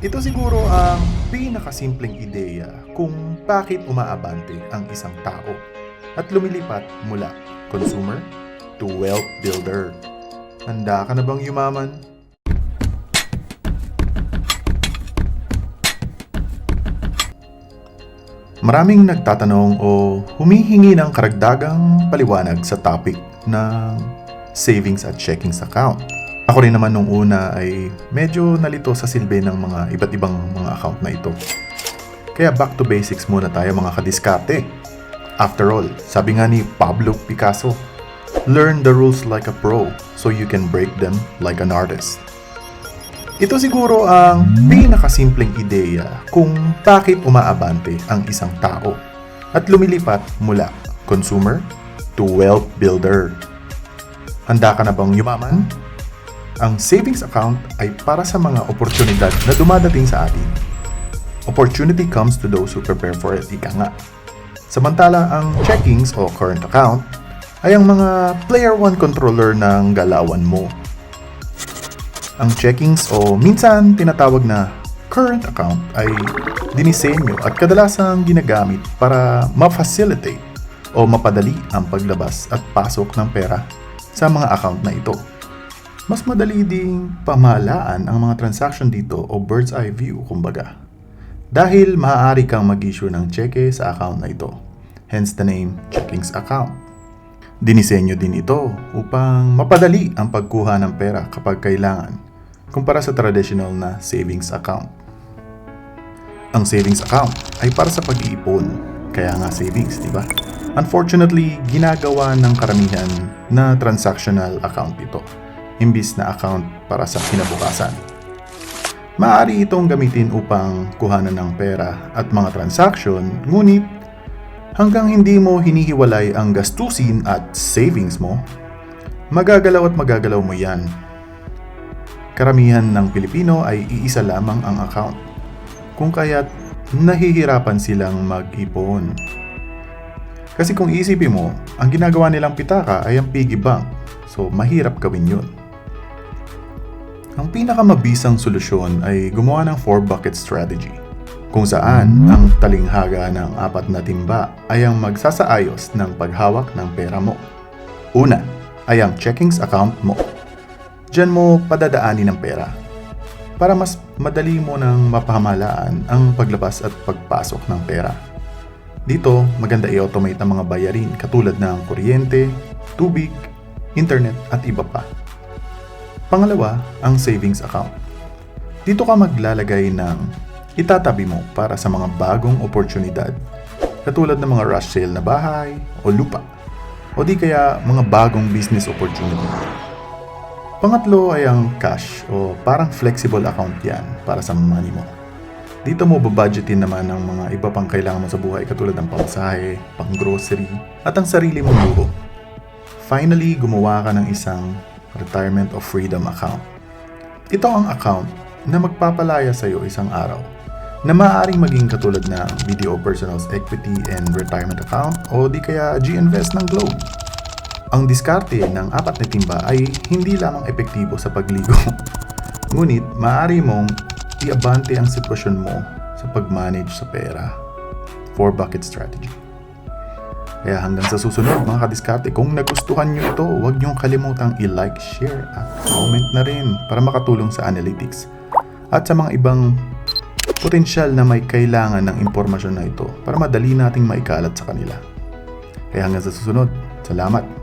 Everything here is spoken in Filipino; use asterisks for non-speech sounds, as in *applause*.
Ito siguro ang pinakasimpleng ideya kung bakit umaabante ang isang tao at lumilipat mula consumer to wealth builder. Handa ka na bang yumaman? Maraming nagtatanong o humihingi ng karagdagang paliwanag sa topic ng savings at checkings account. Ako rin naman nung una ay medyo nalito sa silbi ng mga iba't ibang mga account na ito. Kaya back to basics muna tayo mga kadiskarte. After all, sabi nga ni Pablo Picasso, Learn the rules like a pro so you can break them like an artist. Ito siguro ang pinakasimpleng ideya kung bakit umaabante ang isang tao at lumilipat mula consumer to wealth builder. Handa ka na bang yumaman? Ang savings account ay para sa mga oportunidad na dumadating sa atin. Opportunity comes to those who prepare for it, ika nga. Samantala, ang checkings o current account ay ang mga player one controller ng galawan mo ang checkings o minsan tinatawag na current account ay dinisenyo at kadalasang ginagamit para ma-facilitate o mapadali ang paglabas at pasok ng pera sa mga account na ito. Mas madali ding pamahalaan ang mga transaction dito o bird's eye view kumbaga. Dahil maaari kang mag-issue ng cheque sa account na ito. Hence the name checkings account. Dinisenyo din ito upang mapadali ang pagkuha ng pera kapag kailangan kumpara sa traditional na savings account. Ang savings account ay para sa pag-iipon, kaya nga savings, di ba? Unfortunately, ginagawa ng karamihan na transactional account ito, imbis na account para sa kinabukasan. Maaari itong gamitin upang kuhanan ng pera at mga transaction, ngunit hanggang hindi mo hinihiwalay ang gastusin at savings mo, magagalaw at magagalaw mo yan karamihan ng Pilipino ay iisa lamang ang account. Kung kaya't nahihirapan silang mag-ipon. Kasi kung isipin mo, ang ginagawa nilang pitaka ay ang piggy bank. So, mahirap gawin yun. Ang pinakamabisang solusyon ay gumawa ng 4-bucket strategy kung saan ang talinghaga ng apat na timba ay ang magsasaayos ng paghawak ng pera mo. Una ay ang checkings account mo. Diyan mo padadaanin ng pera para mas madali mo nang mapamahalaan ang paglabas at pagpasok ng pera. Dito, maganda i-automate ang mga bayarin katulad ng kuryente, tubig, internet at iba pa. Pangalawa, ang savings account. Dito ka maglalagay ng itatabi mo para sa mga bagong oportunidad katulad ng mga rush sale na bahay o lupa o di kaya mga bagong business opportunity. Pangatlo ay ang cash o parang flexible account yan para sa money mo. Dito mo babudgetin naman ang mga iba pang kailangan mo sa buhay katulad ng pamasahe, pang grocery, at ang sarili mong luho. Finally, gumawa ka ng isang retirement of freedom account. Ito ang account na magpapalaya sa iyo isang araw na maaaring maging katulad ng BDO Personal Equity and Retirement Account o di kaya G-Invest ng Globe. Ang diskarte ng apat na timba ay hindi lamang epektibo sa pagligo. *laughs* Ngunit maaari mong iabante ang sitwasyon mo sa pag-manage sa pera. 4 bucket strategy. Kaya hanggang sa susunod mga kadiskarte, kung nagustuhan nyo ito, huwag nyo kalimutang i-like, share at comment na rin para makatulong sa analytics at sa mga ibang potensyal na may kailangan ng impormasyon na ito para madali nating maikalat sa kanila. Kaya hanggang sa susunod, salamat!